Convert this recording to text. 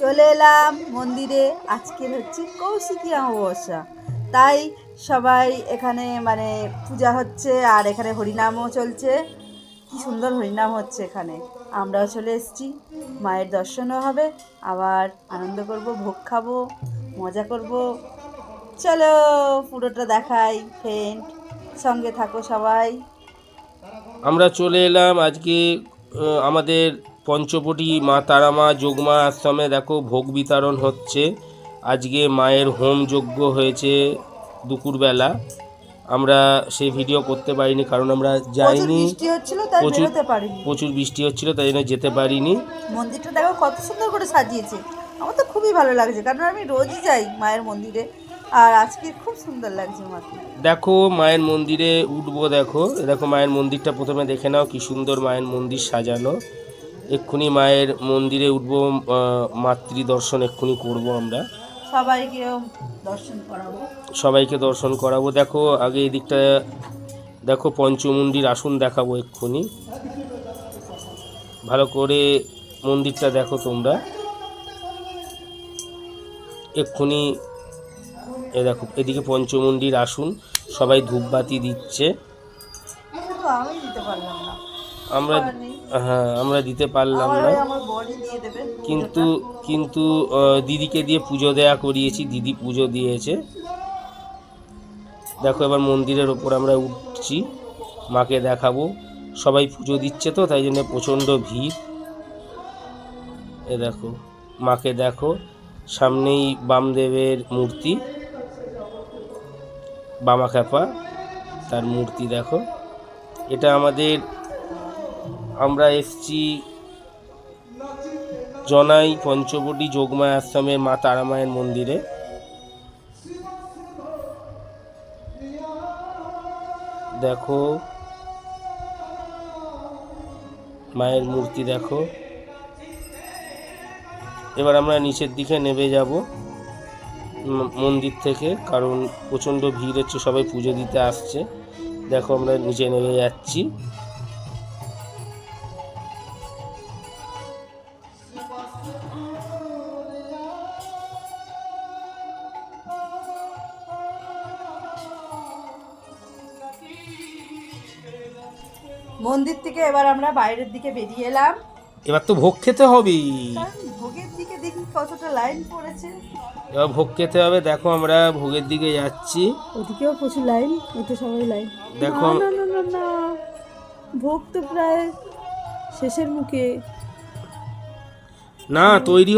চলে এলাম মন্দিরে। আজকের হচ্ছে কৌশিকী অমাবস্যা। তাই সবাই এখানে মানে পূজা হচ্ছে আর এখানে হরিনামও চলছে। কি সুন্দর হরিনাম হচ্ছে এখানে। আমরাও চলে এসেছি। মায়ের দর্শনও হবে। আবার আনন্দ করব, ভোগ খাব, মজা করব। চলো পুরোটা দেখাই। ফ্রেন্ড সঙ্গে থাকো সবাই। আমরা চলে এলাম আজকে আমাদের পঞ্চবটি মা তারামা যোগমা আশ্রমে দেখো ভোগ বিতরণ হচ্ছে। আজকে মায়ের হোম যজ্ঞ হয়েছে দুপুরবেলা। আমরা সেই ভিডিও করতে পারিনি কারণ আমরা যাইনি। প্রচুর- প্রচুর বৃষ্টি হচ্ছিল তাই জন্য যেতে পারিনি। মন্দিরটা দেখো কত সুন্দর করে সাজিয়েছে। আমার তো খুবই ভালো লাগছে কারণ আমি রোজই যাই মায়ের মন্দিরে। আর আজকে খুব সুন্দর লাগছে মাকে। দেখো মায়ের মন্দিরে উঠবো দেখো। দেখো মায়ের মন্দিরটা প্রথমে দেখে নাও কি সুন্দর মায়ের মন্দির সাজানো। এক্ষুনি মায়ের মন্দিরে উঠবো মাতৃ দর্শন এক্ষুনি করব আমরা। সবাইকেও দর্শন করাবো। সবাইকে দর্শন করাবো। দেখো আগে এদিকটা দেখো পঞ্চমুণ্ডির আসন দেখাবো এক্ষুনি। ভালো করে মন্দিরটা দেখো তোমরা। এক্ষুনি এ দেখো এদিকে পঞ্চমুণ্ডির আসন সবাই ধূপবাতি দিচ্ছে। আমরা হ্যাঁ আমরা দিতে পারলাম না। কিন্তু কিন্তু দিদিকে দিয়ে পুজো দেয়া করিয়েছি দিদি পুজো দিয়েছে। দেখো এবার মন্দিরের ওপর আমরা উঠছি মাকে দেখাবো। সবাই পুজো দিচ্ছে তো তাই জন্য প্রচণ্ড ভিড়। এ দেখো মাকে দেখো সামনেই বামদেবের মূর্তি। বামা খ্যাপা, তার মূর্তি দেখো। এটা আমাদের, আমরা এসছি জনাই পঞ্চবটি যোগমায় আশ্রমের মা তারামায়ের মন্দিরে। দেখো, মায়ের মূর্তি দেখো। এবার আমরা নিচের দিকে নেমে যাব। মন্দির থেকে কারণ প্রচণ্ড ভিড় হচ্ছে সবাই পুজো দিতে আসছে। দেখো আমরা নিচে নেমে যাচ্ছি। মন্দির থেকে এবার আমরা বাইরের দিকে বেরিয়ে এলাম। এবার তো ভোগ খেতে হবে ভোগের দিকে কতটা লাইন পড়েছে? এবার ভোগ খেতে হবে। দেখো আমরা ভোগের দিকে যাচ্ছি। ওদিকেও প্রচুর লাইন এতে সবাই লাইন। দেখো না না না না ভোগ তো প্রায় শেষের মুখে। না তৈরি